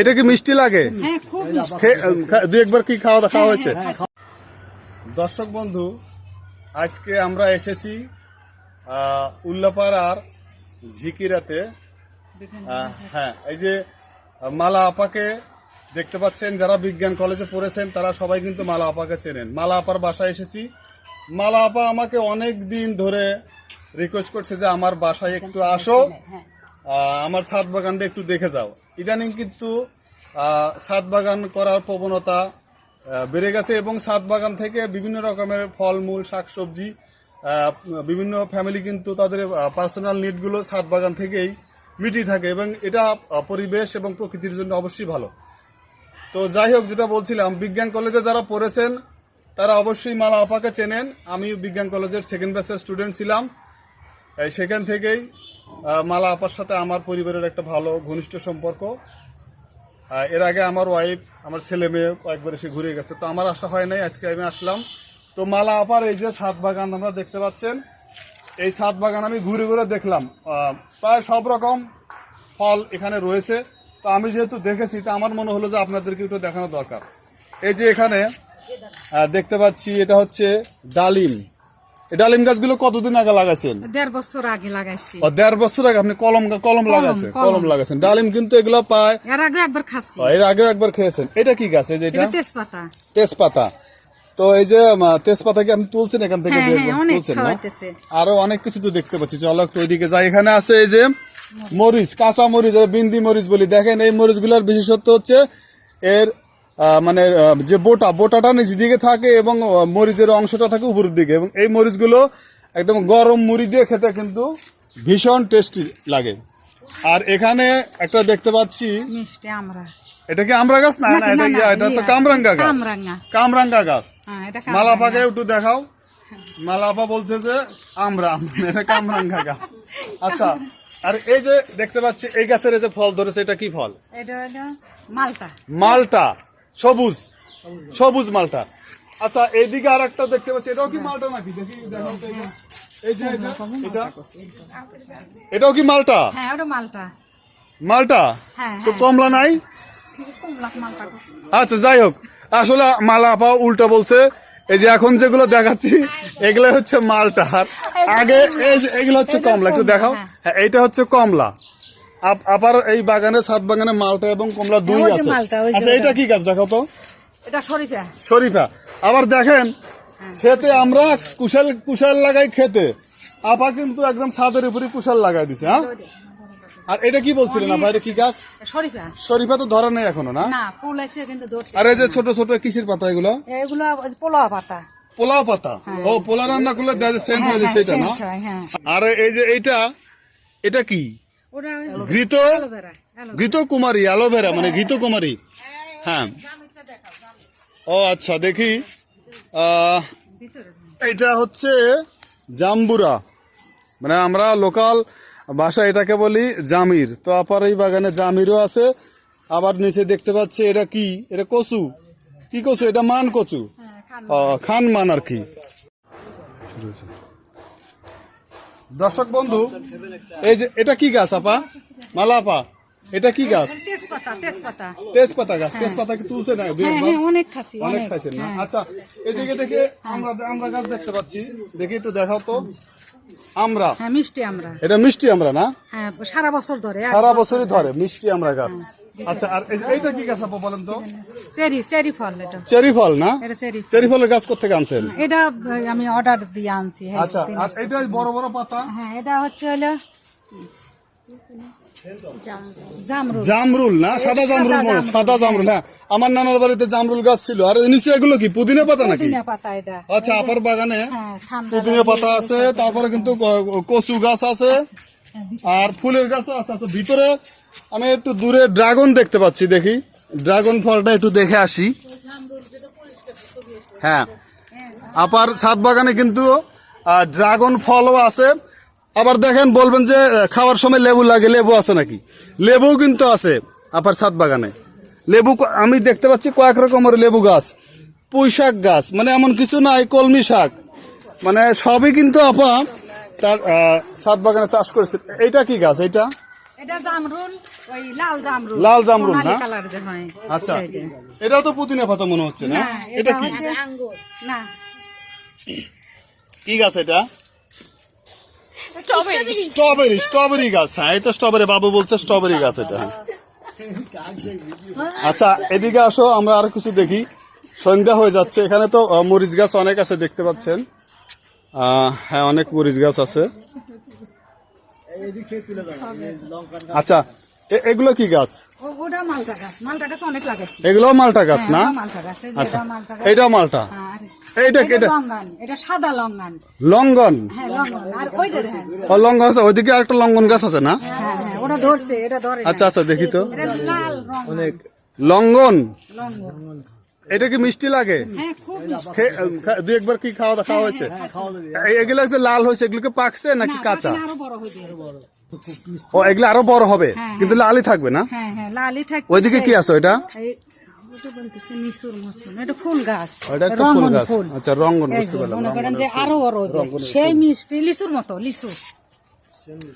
এটা কি মিষ্টি লাগে? হ্যাঁ দুই একবার কি খাওয়া খাওয়া হয়েছে? দর্শক বন্ধু আজকে আমরা এসেছি উল্লাপাড়ার ঝিকিরাতে। হ্যাঁ এই যে মালা আপাকে দেখতে পাচ্ছেন যারা বিজ্ঞান কলেজে পড়েছেন তারা সবাই কিন্তু মালা আপাকে চেনেন। মালা আপার বাসায় এসেছি। মালা আপা আমাকে অনেক দিন ধরে রিকোয়েস্ট করছে যে আমার বাসায় একটু আসো। আমার ছাদ বাগানটা একটু দেখে যাও। ইদানিং কিন্তু ছাদ বাগান করার প্রবণতা বেড়ে গেছে এবং ছাদ বাগান থেকে বিভিন্ন রকমের ফলমূল, শাকসবজি বিভিন্ন ফ্যামিলি কিন্তু তাদের পার্সোনাল নিডগুলো ছাদ বাগান থেকেই মিটিয়ে থাকে এবং এটা পরিবেশ এবং প্রকৃতির জন্য অবশ্যই ভালো। তো যাই হোক, যেটা বলছিলাম, বিজ্ঞান কলেজে যারা পড়েছেন, তারা অবশ্যই মালা আপাকে চেনেন। আমি বিজ্ঞান কলেজের সেকেন্ড ব্যাচের স্টুডেন্ট ছিলাম। সেখান থেকেই মালা আপার সাথে আমার পরিবারের একটা ভালো ঘনিষ্ঠ সম্পর্ক। এর আগে আমার ওয়াইফ আমার ছেলে মেয়ে কয়েকবার এসে ঘুরে গেছে। তো আমার আশা হয় নাই, আজকে আমি আসলাম। তো মালা আপার এই যে ছাদ বাগান আমরা দেখতে পাচ্ছেন, এই ছাদ বাগান আমি ঘুরে ঘুরে দেখলাম। প্রায় সব রকম ফল এখানে রয়েছে। তো আমি যেহেতু দেখেছি, তা আমার মনে হলো যে আপনাদেরকে একটু দেখানো দরকার। এই যে এখানে দেখতে পাচ্ছি, এটা হচ্ছে ডালিম। ডালিম গাছগুলো কতদিন আগে লাগাইছেন? দেড় বছর আগে লাগাইছি। দেড় বছর আগে আপনি কলম কলম লাগাইছেন কলম। লাগাইছেন। ডালিম কিন্তু এগুলো পায় এর আগে একবার খাচ্ছি। এর আগেও একবার খেয়েছেন। এটা কি গাছ? এই যে এটা? তেজপাতা। তেজপাতা। তো এই যে তেজপাতা কি আপনি তুলছেন এখান থেকে হ্যাঁ, হ্যাঁ, তুলছেন না? আরও অনেক কিছু তো দেখতে পাচ্ছি। চলো একটু ওইদিকে যাই। এখানে আছে এই যে মরিচ কাঁচা মরিচ আর বিন্দি মরিচ বলি। দেখেন এই মরিচ মরিচগুলোর বিশেষত্ব হচ্ছে এর মানে যে বোটা বোটাটা নিচের দিকে থাকে এবং মরিচের অংশটা থাকে উপরের দিকে। এবং এই মরিচগুলো একদম গরম মুড়ি দিয়ে খেতে কিন্তু ভীষণ টেস্টি লাগে। আর এখানে একটা দেখতে পাচ্ছি মিষ্টি আমরা এটা কি আমরা গাছ? না এটা কি এটা তো কামরাঙ্গা গাছ। কামরাঙ্গা। কামরাঙ্গা গাছ। হ্যাঁ মালাপাকে একটু দেখাও। মালাপা বলছে যে আমরা এটা কামরাঙ্গা গাছ। আচ্ছা আর এই যে দেখতে পাচ্ছি এই গাছের এই যে ফল ধরেছে এটা কি ফল? এটা হলো মালটা। মালটা। সবুজ। সবুজ মালটা। আচ্ছা এইদিকে আর একটা দেখতে পাচ্ছি। এটাও কি মালটা নাকি? দেখি। এই যে এটা এটাও কি মালটা? হ্যাঁ মালটা। মালটা? হ্যাঁ, তো হ্যাঁ। কমলা নাই। আচ্ছা যাই হোক। আসলে মালা আপা উল্টা বলছে। এই যে এখন যেগুলো দেখাচ্ছি এগুলো হচ্ছে মালটা আগে এগুলো হচ্ছে কমলা। একটু দেখাও। হ্যাঁ এইটা হচ্ছে কমলা। আবার এই বাগানে সাত বাগানে মালটা এবং কমলা দুই আছে। আচ্ছা এটা কি গাছ দেখাও তো? এটা শরীফা। শরীফা। আবার দেখেন খেতে আমরা কুশাল কুশাল লাগাই খেতে। আপা কিন্তু একদম ছাদের উপরে কুশাল লাগাই দিছে হ্যাঁ? আর এটা কি বলছিলেন আপা এটা কি গাছ? শরীফা। শরীফা তো ধরা নেই এখনও না? না ফুল আছে কিন্তু ধরতে আর এই যে ছোট ছোট কিসের পাতা এগুলো? এগুলো পোলাও পাতা। পোলাও পাতা? ও পোলা রান্না করলে দেখা সেন্ট হ্যাঁ, হয়ে যায় হ্যাঁ, সেটা না? হয়, হ্যাঁ। আর এই যে এইটা এটা কি? ঘৃত। ঘৃত কুমারী অ্যালোভেরা মানে ঘৃত কুমারী। হ্যাঁ। ও আচ্ছা দেখি। এটা হচ্ছে জাম্বুরা। মানে আমরা লোকাল ভাষা এটাকে বলি জামির। তো আপার এই বাগানে জামিরও আছে। আবার নিচে দেখতে পাচ্ছি এটা কি? এটা কচু। কি কচু? এটা মান কচু? হ্যাঁ, খান। ও, খান মান আর কি। দর্শক বন্ধু এই যে এটা কি গাছ আপা? মালা আপা এটা কি গাছ? তেজপাতা তেজপাতা। তেজপাতা গাছ তেজপাতা কি তুলছে না? হ্যাঁ হ্যাঁ অনেক খাসি অনেক অনেক। খাইছেন না? হ্যাঁ। আচ্ছা এদিকে দেখে আমরা আমরা গাছ দেখতে পাচ্ছি। দেখি একটু দেখাও তো। আমরা। হ্যাঁ মিষ্টি আমরা। এটা মিষ্টি আমরা না? হ্যাঁ সারা বছর ধরে সারা বছরই ধরে। মিষ্টি আমরা গাছ। আচ্ছা আর এইটা কি গাছ আপা বলেন তো? চেরি চেরি ফল এটা। চেরি ফল না? এটা চেরি চেরি ফলের গাছ কোথেকে আনছেন? এটা আমি অর্ডার দিয়ে আনছি হ্যাঁ, আচ্ছা আর এটা বড় বড় পাতা? হ্যাঁ এটা হচ্ছে হলো জামরুল। না? সাদা জামরুল সাদা জামরুল, হ্যাঁ। আমার নানার বাড়িতে জামরুল গাছ ছিল। আর নিচে এগুলো কি? পুদিনা পাতা নাকি? পুদিনা পাতা এটা। আচ্ছা আপার বাগানে হ্যাঁ পুদিনা পাতা আছে তারপরে কিন্তু কচু গাছ আছে আর ফুলের গাছও আছে আচ্ছা ভিতরে। আমি একটু দূরে ড্রাগন দেখতে পাচ্ছি, দেখি। ড্রাগন ফলটা একটু দেখে আসি। হ্যাঁ। আপার ছাদ বাগানে কিন্তু ড্রাগন ফলও আছে। আবার দেখেন, বলবেন যে খাওয়ার সময় লেবু লাগে, লেবু আছে নাকি? লেবুও কিন্তু আছে আপার ছাদ বাগানে। লেবু আমি দেখতে পাচ্ছি কয়েক রকমের লেবু গাছ। পুঁই শাক গাছ মানে এমন কিছু নাই, কলমি শাক। মানে সবই কিন্তু আপা তার ছাদ বাগানে চাষ করেছে। এইটা কি গাছ? এইটা? এটা জামরুল ওই লাল জামরুল। লাল জামরুল, না? কালার যে হয় আচ্ছা। এটাও তো পুদিনা পাতা মনে হচ্ছে না? এটা এটা কি? না। কি গাছ এটা? স্ট্রবেরি স্ট্রবেরি গাছ হ্যাঁ এই তো স্ট্রবেরি বাবু বলছে স্ট্রবেরি গাছ এটা আচ্ছা এদিকে আসো আমরা আর কিছু দেখি। সন্ধ্যা হয়ে যাচ্ছে এখানে তো মরিচ গাছ অনেক আছে দেখতে পাচ্ছেন। হ্যাঁ অনেক মরিচ গাছ আছে। আচ্ছা এ- এগুলো কি গাছ? ওটা মালটা গাছ মালটা গাছ অনেক লাগাইছি। এগুলো মালটা গাছ না? হ্যাঁ, মালটা গাছ আচ্ছা এটা মালটা গাছ। এইটা মালটা? আর এইটা এটা এটা লঙ্গান এটা সাদা লঙ্গান। লঙ্গন? হ্যাঁ লঙ্গান আর ও লঙ্গন আছে ওইদিকে একটা লঙ্গন গাছ আছে না? হ্যাঁ হ্যাঁ ওটা ধরছে এটা ধরে। আচ্ছা আচ্ছা দেখি তো। লাল অনেক লঙ্গন। লঙ্গন। এটা কি মিষ্টি লাগে? হ্যাঁ দুই একবার কি খাওয়া দাওয়া খাওয়া হয়েছে এগুলো যে লাল হয়েছে এগুলোকে পাকছে নাকি কাঁচা? হয়ে ও এগুলো আরও বড় হবে? হ্যাঁ, কিন্তু লালই থাকবে না? হ্যাঁ হ্যাঁ ওইদিকে কি আছে ওইটা?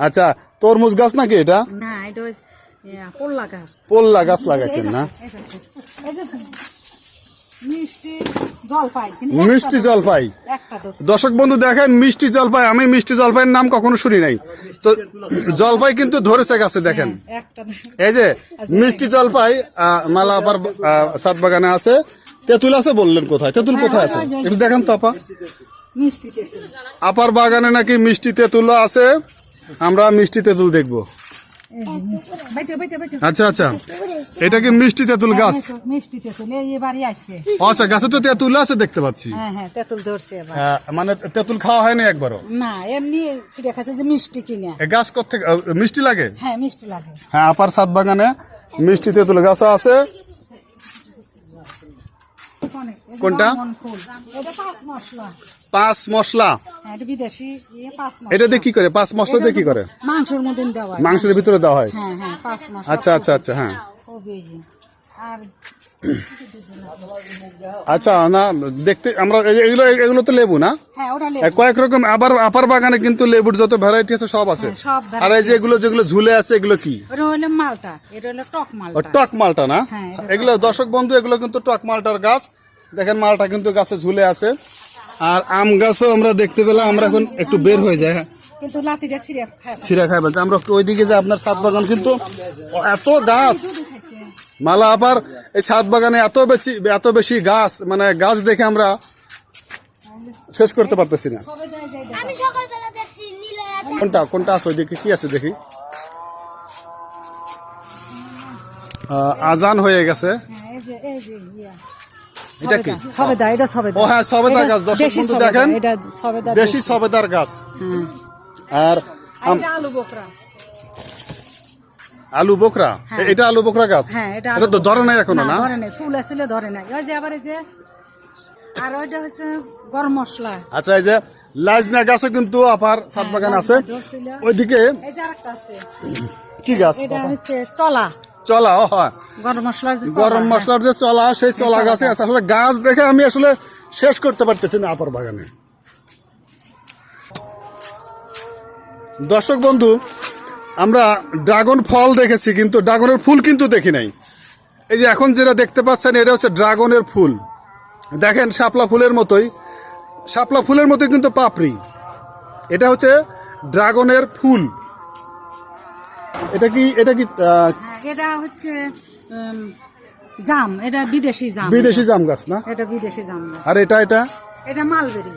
আচ্ছা আচ্ছা তরমুজ গাছ নাকি এটা? পোল্লা গাছ। পোল্লা গাছ লাগাইছেন না? মিষ্টি জলপাই। দর্শক বন্ধু দেখেন মিষ্টি জলপাই আমি মিষ্টি জলপাইয়ের নাম কখনো শুনি নাই। তো জলপাই কিন্তু ধরেছে গাছে দেখেন। একটা এই যে মিষ্টি জলপাই মালা আবার সাত বাগানে আছে। তেঁতুল আছে বললেন কোথায়? তেঁতুল কোথায় আছে? ওই যে, ওই যে। একটু দেখেন তো আপা। আপার বাগানে নাকি মিষ্টি তেঁতুল আছে? আমরা মিষ্টি তেঁতুল দেখব। আচ্ছা আচ্ছা। এটা কি মিষ্টি তেঁতুল গাছ? তো মিষ্টি তেঁতুল। এই আসছে। আচ্ছা গাছে তো তেঁতুল আছে দেখতে পাচ্ছি। হ্যাঁ হ্যাঁ তেঁতুল ধরছে মানে তেঁতুল খাওয়া হয়নি একবারও? না এমনি ছিঁড়ে খাচ্ছে যে মিষ্টি কিনে। গাছ কোথেকে মিষ্টি লাগে? হ্যাঁ মিষ্টি লাগে। হ্যাঁ আপার সাত বাগানে মিষ্টি তেঁতুল গাছও আছে। কোনটা? পাঁচ মশলা। হ্যাঁ এটা ইয়ে পাঁচ মশলা। এটা দিয়ে কি করে? পাঁচ মশলা দিয়ে কি করে? মাংসের মধ্যে দেওয়া মাংসের ভিতরে দেওয়া হয়? হ্যাঁ হ্যাঁ আচ্ছা আচ্ছা আচ্ছা হ্যাঁ। আচ্ছা না দেখতে আমরা এগুলো এগুলো তো লেবু না? কয়েক রকম আবার আপার বাগানে কিন্তু লেবুর যত ভ্যারাইটি আছে সব আছে। আর এই যে এগুলো যেগুলো ঝুলে আছে এগুলো কি? মালটা। টক মালটা। না? এগুলো দর্শক বন্ধু এগুলো কিন্তু টক মালটার গাছ। দেখেন মালটা কিন্তু গাছে ঝুলে আছে। আর আম গাছও আমরা দেখতে পেলাম আমরা এখন একটু বের হয়ে যাই হ্যাঁ। কিন্তু লাতিটা সিরিয়াপ খায় বলছে আমরা ওইদিকে যে আপনার সাত বাগান কিন্তু এত গাছ। মালা আবার এই সাত বাগানে এত বেশি এত বেশি গাছ মানে গাছ দেখে আমরা শেষ করতে পারতেছি না। যায় কোনটা কোনটা আছে ওইদিকে কি আছে দেখি? আজান হয়ে গেছে। এটা কি? সবেদা এটা সবেদা। ও হ্যাঁ, সবেদা গাছ, দর্শক বন্ধু দেখেন। এটা সবেদা দেশি সবেদার গাছ। হ্যাঁ। আর আলু বোকরা। আলু বোকরা? এটা আলু বোকরা গাছ? হ্যাঁ এটা এটা তো ধরে নাই এখনও না ধরে নাই ফুল আসলে ধরে নাই। ওই যে আবার এই যে আর ওইটা হচ্ছে গরম মশলা। আচ্ছা এই যে লাজনা গাছও কিন্তু আপার সাত বাগান আছে। ওইদিকে এই যে আরেকটা আছে। কি গাছ? এটা হচ্ছে চলা। চলা হয়। গরম মশলার যে চলা, গরম হ্যাঁ। মশলার যে চলা সেই চলা চলা গাছে আছে। আসলে গাছ দেখে আমি আসলে শেষ করতে পারতেছি না আপার বাগানে। দর্শক বন্ধু আমরা ড্রাগন ফল দেখেছি কিন্তু ড্রাগনের ফুল কিন্তু দেখি নাই। এই যে এখন যেটা দেখতে পাচ্ছেন এটা হচ্ছে ড্রাগনের ফুল। দেখেন শাপলা ফুলের মতোই। শাপলা ফুলের মতোই কিন্তু পাপড়ি। এটা হচ্ছে ড্রাগনের ফুল। এটা কি এটা কি হ্যাঁ, এটা হচ্ছে জাম এটা বিদেশি জাম বিদেশি জাম গাছ না? এটা বিদেশি জাম গাছ। আর এটা এটা? এটা মালবেরি।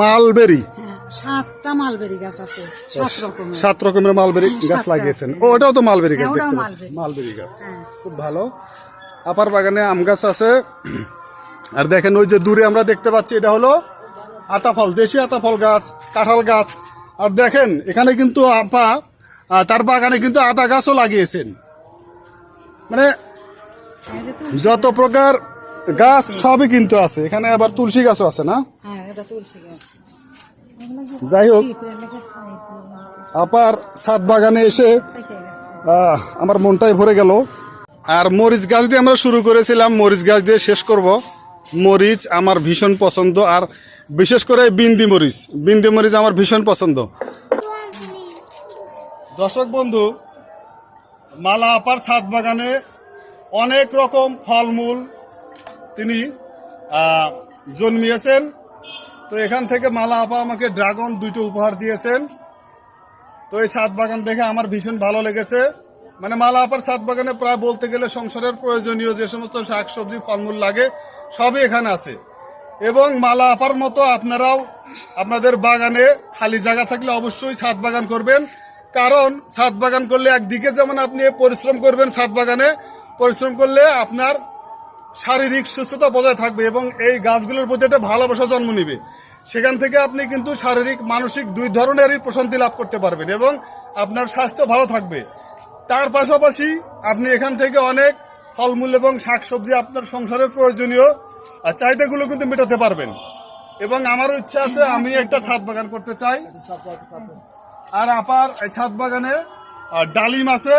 মালবেরি। হ্যাঁ সাতটা মালবেরি গাছ আছে সাত রকমের। সাত রকমের মালবেরি গাছ লাগিয়েছেন। ও ওটাও তো মালবেরি গাছ হ্যাঁ, দেখতে মালবেরি। গাছ। হ্যাঁ। খুব ভালো। আপার বাগানে আম গাছ আছে। আর দেখেন ওই যে দূরে আমরা দেখতে পাচ্ছি এটা হলো আতাফল দেশি আতাফল গাছ কাঁঠাল গাছ। আর দেখেন এখানে কিন্তু আপা তার বাগানে কিন্তু আদা গাছও লাগিয়েছেন। মানে যত প্রকার গাছ সবই কিন্তু আছে। এখানে আবার তুলসী গাছও আছে না? হ্যাঁ যাই হোক আপার ছাদ বাগানে এসে আহ, আমার মনটাই ভরে গেল। আর মরিচ গাছ দিয়ে আমরা শুরু করেছিলাম। মরিচ গাছ দিয়ে শেষ করব। মরিচ আমার ভীষণ পছন্দ। আর বিশেষ করে বিন্দি মরিচ। বিন্দি মরিচ আমার ভীষণ পছন্দ। দর্শক বন্ধু, মালা আপার ছাদ বাগানে অনেক রকম ফলমূল তিনি জন্মিয়েছেন। তো এখান থেকে মালা আপা আমাকে ড্রাগন দুটো উপহার দিয়েছেন। তো এই ছাদ বাগান দেখে আমার ভীষণ ভালো লেগেছে। মানে মালা আপার ছাদ বাগানে প্রায় বলতে গেলে সংসারের প্রয়োজনীয় যে সমস্ত শাকসবজি, ফলমূল লাগে, সবই এখানে আছে। এবং মালা আপার মতো আপনারাও আপনাদের বাগানে খালি জায়গা থাকলে অবশ্যই ছাদ বাগান করবেন। কারণ ছাদ বাগান করলে একদিকে যেমন আপনি পরিশ্রম করবেন ছাদ বাগানে, পরিশ্রম করলে আপনার শারীরিক সুস্থতা বজায় থাকবে এবং এই গাছগুলোর প্রতি একটা ভালোবাসা জন্ম নিবে। সেখান থেকে আপনি কিন্তু শারীরিক, মানসিক দুই ধরনেরই প্রশান্তি লাভ করতে পারবেন এবং আপনার স্বাস্থ্য ভালো থাকবে। তার পাশাপাশি আপনি এখান থেকে অনেক ফলমূল এবং শাকসবজি আপনার সংসারের প্রয়োজনীয় চাহিদাগুলো কিন্তু মেটাতে পারবেন। এবং আমারও ইচ্ছা আছে আমি একটা ছাদ বাগান করতে চাই। আর আপার এই ছাদ বাগানে ডালিম আছে।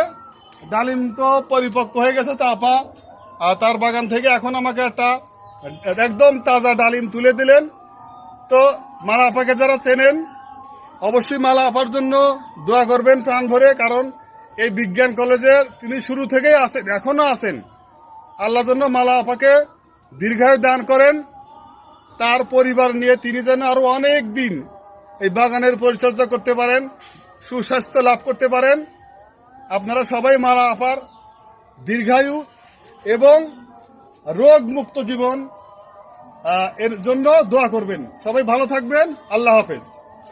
ডালিম তো পরিপক্ক হয়ে গেছে তা আপা। তার বাগান থেকে এখন আমাকে একটা, একদম তাজা ডালিম তুলে দিলেন। তো মালা আপাকে যারা চেনেন, অবশ্যই মালা আপার জন্য দোয়া করবেন প্রাণ ভরে, কারণ এই বিজ্ঞান কলেজের তিনি শুরু থেকেই আছেন এখনও আছেন। আল্লাহ জন্য মালা আপাকে দীর্ঘায়ু দান করেন। তার পরিবার নিয়ে তিনি যেন আরও অনেক দিন এই বাগানের পরিচর্যা করতে পারেন, সুস্বাস্থ্য লাভ করতে পারেন। আপনারা সবাই মারা আপার, দীর্ঘায়ু এবং রোগমুক্ত জীবন এর জন্য দোয়া করবেন। সবাই ভালো থাকবেন। আল্লাহ হাফেজ।